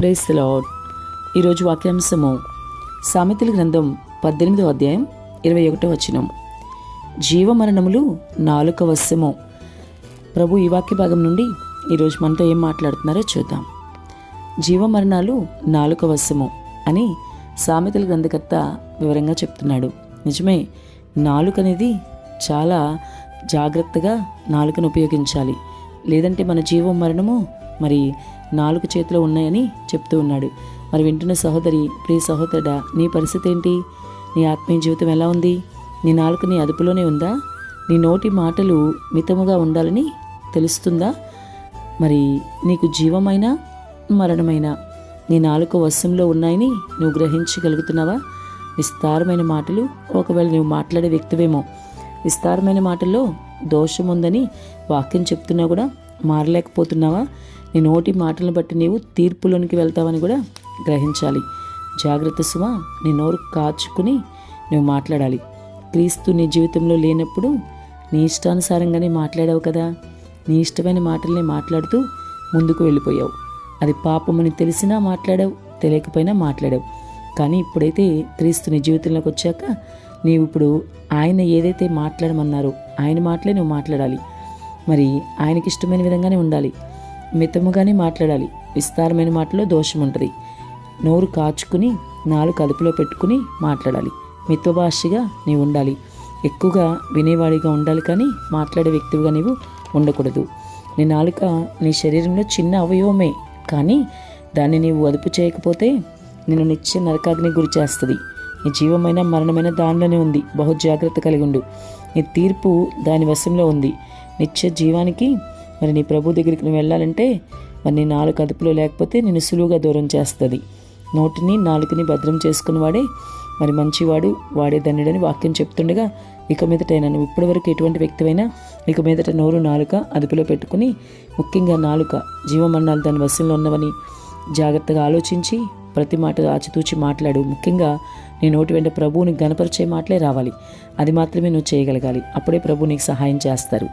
Price lord ఈరోజు వాక్యాంశము సామెతల గ్రంథం పద్దెనిమిదో అధ్యాయం ఇరవై ఒకటో వచనం. జీవమరణములు నాలుక వశము. ప్రభు ఈ వాక్య భాగం నుండి ఈరోజు మనతో ఏం మాట్లాడుతున్నారో చూద్దాం. జీవమరణాలు నాలుక వశము అని సామెతల గ్రంథకర్త వివరంగా చెప్తున్నాడు. నిజమే నాలుక అనేది చాలా జాగ్రత్తగా నాలుకను ఉపయోగించాలి. లేదంటే మన జీవం మరణము మరి నాలుగు చేతిలో ఉన్నాయని చెప్తూ ఉన్నాడు. మరి వింటున్న సహోదరి ప్రియ సహోదరుడా నీ పరిస్థితి ఏంటి? నీ ఆత్మీయ జీవితం ఎలా ఉంది? నీ నాలుక నీ అదుపులోనే ఉందా? నీ నోటి మాటలు మితముగా ఉండాలని తెలుస్తుందా? మరి నీకు జీవమైన మరణమైన? నీ నాలుక వశంలో ఉన్నాయని నువ్వు గ్రహించగలుగుతున్నావా? విస్తారమైన మాటలు ఒకవేళ నువ్వు మాట్లాడే వ్యక్తివేమో. విస్తారమైన మాటల్లో దోషం ఉందని వాక్యం చెప్తున్నా కూడా మారలేకపోతున్నావా? నీ నోటి మాటలను బట్టి నీవు తీర్పులోనికి వెళ్తావని కూడా గ్రహించాలి. జాగ్రత్త సుమ నీ నోరు కాచుకుని నువ్వు మాట్లాడాలి. క్రీస్తు నీ జీవితంలో లేనప్పుడు నీ ఇష్టానుసారంగానే మాట్లాడావు కదా. నీ ఇష్టమైన మాటల్ని మాట్లాడుతూ ముందుకు వెళ్ళిపోయావు. అది పాపమని తెలిసినా మాట్లాడావు తెలియకపోయినా మాట్లాడావు. కానీ ఇప్పుడైతే క్రీస్తు నీ జీవితంలోకి వచ్చాక నీవు ఇప్పుడు ఆయన ఏదైతే మాట్లాడమన్నారో ఆయన మాటలే నువ్వు మాట్లాడాలి. మరి ఆయనకి ఇష్టమైన విధంగానే ఉండాలి. మితముగానే మాట్లాడాలి. విస్తారమైన మాటలో దోషం ఉంటుంది నోరు కాచుకుని నాలుగు అదుపులో పెట్టుకుని మాట్లాడాలి. మిత్వభాషగా నీవు ఉండాలి. ఎక్కువగా వినేవాడిగా ఉండాలి కానీ మాట్లాడే వ్యక్తిగా నీవు ఉండకూడదు. నీ నాలుక నీ శరీరంలో చిన్న అవయవమే కానీ దాన్ని నీవు అదుపు చేయకపోతే నేను నిత్య నరకాగ్ని గురి చేస్తుంది. నీ జీవమైన మరణమైన దానిలోనే ఉంది. బహు జాగ్రత్త కలిగి ఉండు. నీ తీర్పు దాని వశంలో ఉంది. నిత్య జీవానికి మరి నీ ప్రభు దగ్గరికి నువ్వు వెళ్ళాలంటే మరి నీ నాలుగు అదుపులో లేకపోతే నేను సులువుగా దూరం చేస్తుంది. నోటిని నాలుకని భద్రం చేసుకున్నవాడే మరి మంచివాడు వాడే ధన్యుడని వాక్యం చెప్తుండగా ఇక మీదట నువ్వు ఇప్పటివరకు ఎటువంటి వ్యక్తివైనా ఇక మీదట నోరు నాలుక అదుపులో పెట్టుకుని ముఖ్యంగా నాలుక జీవమరణాలు దాని వశంలో ఉన్నవని జాగ్రత్తగా ఆలోచించి ప్రతి మాట ఆచితూచి మాట్లాడు. ముఖ్యంగా నీ నోటి వెంట ప్రభువుని గనపరిచే మాటలే రావాలి. అది మాత్రమే నువ్వు చేయగలగాలి. అప్పుడే ప్రభు నీకు సహాయం చేస్తారు.